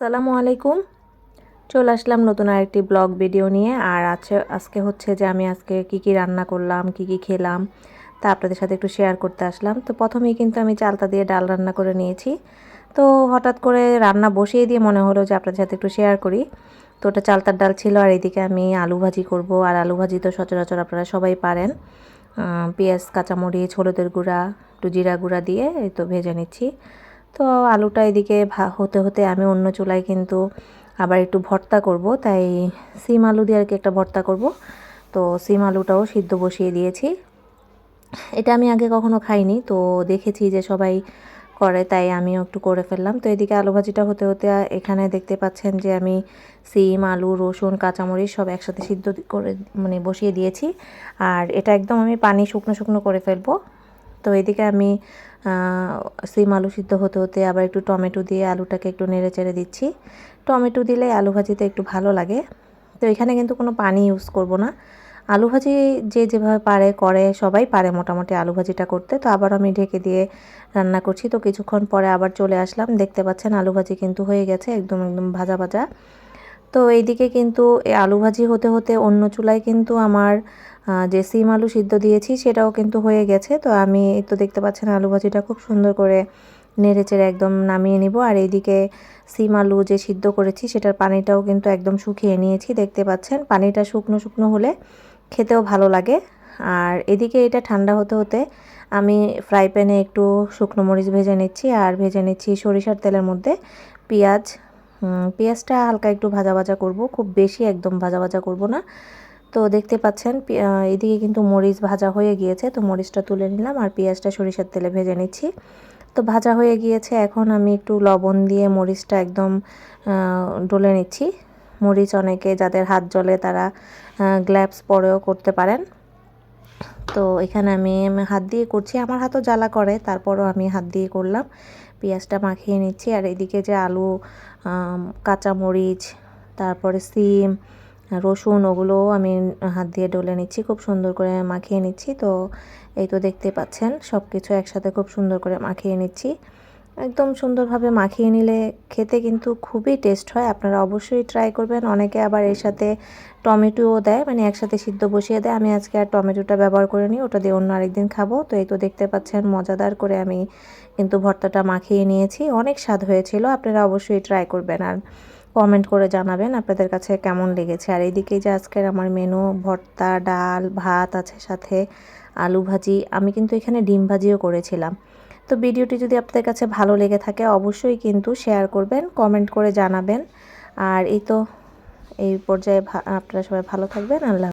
সালামু আলাইকুম। চলে আসলাম নতুন আরেকটি ব্লগ ভিডিও নিয়ে। আর আছে, আজকে হচ্ছে যে আমি আজকে কি কি রান্না করলাম, কি কি খেলাম, তা আপনাদের সাথে একটু শেয়ার করতে আসলাম। তো প্রথমেই কিন্তু আমি চালতা দিয়ে ডাল রান্না করে নিয়েছি। তো হঠাৎ করে রান্না বসিয়ে দিয়ে মনে হলো যে আপনাদের সাথে একটু শেয়ার করি। তো ওটা চালতার ডাল ছিল, আর এদিকে আমি আলু ভাজি করব। আর আলু ভাজি তো সচরাচর আপনারা সবাই পারেন। পেঁয়াজ, কাঁচামরিচ, হলুদের গুঁড়া, একটু জিরা গুঁড়া দিয়ে তো ভেজে নিচ্ছি। তো আলুটা এদিকে হতে হতে আমি অন্য চুলায় কিন্তু আবার একটু ভর্তা করব। তাই সিম আলু দিয়ে আর কি একটা ভর্তা করব। তো সিম আলুটাও সিদ্ধ বসিয়ে দিয়েছি। এটা আমি আগে কখনো খাইনি। তো দেখেছি যে সবাই করে, তাই আমিও একটু করে ফেললাম। তো এদিকে আলু ভাজিটা হতে হতে এখানে দেখতে পাচ্ছেন যে আমি সিম, আলু, রসুন, কাঁচামরিচ সব একসাথে সিদ্ধ করে মানে বসিয়ে দিয়েছি। আর এটা একদম আমি পানি শুকনো শুকনো করে ফেলব। তো এদিকে আমি সিম আলু সিদ্ধ হতে হতে আবার একটু টমেটো দিয়ে আলুটাকে একটু নেড়ে চেড়ে দিচ্ছি। টমেটো দিলে আলু ভাজিতে একটু ভালো লাগে। তো এখানে কিন্তু কোনো পানি ইউজ করব না। আলু ভাজি যে যেভাবে পারে, করে, সবাই পারে মোটামুটি আলু ভাজিটা করতে। তো আবার আমি ঢেকে দিয়ে রান্না করছি। তো কিছুক্ষণ পরে আবার চলে আসলাম। দেখতে পাচ্ছেন আলু ভাজি কিন্তু হয়ে গেছে, একদম একদম ভাজা ভাজা। তো এইদিকে কিন্তু আলু ভাজি হতে হতে অন্য চুলায় কিন্তু আমার যে সিম আলু সিদ্ধ দিয়েছি সেটাও কিন্তু হয়ে গেছে। তো আমি তো দেখতে পাচ্ছেন আলু ভাজিটা খুব সুন্দর করে নেড়ে চেড়ে একদম নামিয়ে নিব। আর এইদিকে সিম আলু যে সিদ্ধ করেছি সেটার পানিটাও কিন্তু একদম শুকিয়ে নিয়েছি, দেখতে পাচ্ছেন? পানিটা শুকনো শুকনো হলে খেতেও ভালো লাগে। আর এদিকে এটা ঠান্ডা হতে হতে আমি ফ্রাই প্যানে একটু শুকনো মরিচ ভেজে নিচ্ছি, আর ভেজে নিচ্ছি সরিষার তেলের মধ্যে পেঁয়াজ পেঁয়াজটা হালকা একটু ভাজা ভাজা করব, খুব বেশি একদম ভাজা ভাজা করব না। তো দেখতে পাচ্ছেন এদিকে কিন্তু মরিচ ভাজা হয়ে গিয়েছে, তো মরিচটা তুলে নিলাম আর পেঁয়াজটা সরিষার তেলে ভেজে নিচ্ছি। তো ভাজা হয়ে গিয়েছে, এখন আমি একটু লবণ দিয়ে মরিচটা একদম ডলে নিচ্ছি। মরিচ অনেকে যাদের হাত জলে তারা গ্ল্যাভস পরেও করতে পারেন। তো এখানে আমি হাত দিয়ে করছি, আমার হাতও জ্বালা করে, তারপরও আমি হাত দিয়ে করলাম। পেঁয়াজটা মাখিয়ে নিচ্ছি। আর এদিকে যে আলু কাঁচামরিচ, তারপরে সিম, রসুন, ওগুলোও আমি হাত দিয়ে ডলে নিচ্ছি। খুব সুন্দর করে মাখিয়ে নিচ্ছি। তো এই তো দেখতে পাচ্ছেন সব কিছু একসাথে খুব সুন্দর করে মাখিয়ে নিচ্ছি। একদম সুন্দরভাবে মাখিয়ে নিলে খেতে কিন্তু খুবই টেস্ট হয়। আপনারা অবশ্যই ট্রাই করবেন। অনেকে আবার এর সাথে টমেটোও দেয় মানে একসাথে সিদ্ধ বসিয়ে দেয়। আমি আজকে আর টমেটোটা ব্যবহার করে নিই ওটা দিয়ে অন্য আরেকদিন খাব। তো এই তো দেখতে পাচ্ছেন, মজাদার করে আমি কিন্তু ভর্তাটা মাখিয়ে নিয়েছি। অনেক স্বাদ হয়েছিল, আপনারা অবশ্যই ট্রাই করবেন আর কমেন্ট করে জানাবেন আপনাদের কাছে কেমন লেগেছে। আর এইদিকে যে আজকের আমার মেনু ভর্তা, ডাল, ভাত আছে সাথে আলু ভাজি, আমি কিন্তু এখানে ডিম ভাজিও করেছিলাম। তো ভিডিওটি যদি আপনাদের কাছে ভালো লেগে থাকে, অবশ্যই কিন্তু শেয়ার করবেন কমেন্ট করে জানাবেন। আর এই তো এই পর্যায়ে আপনারা সবাই ভালো থাকবেন, আল্লাহ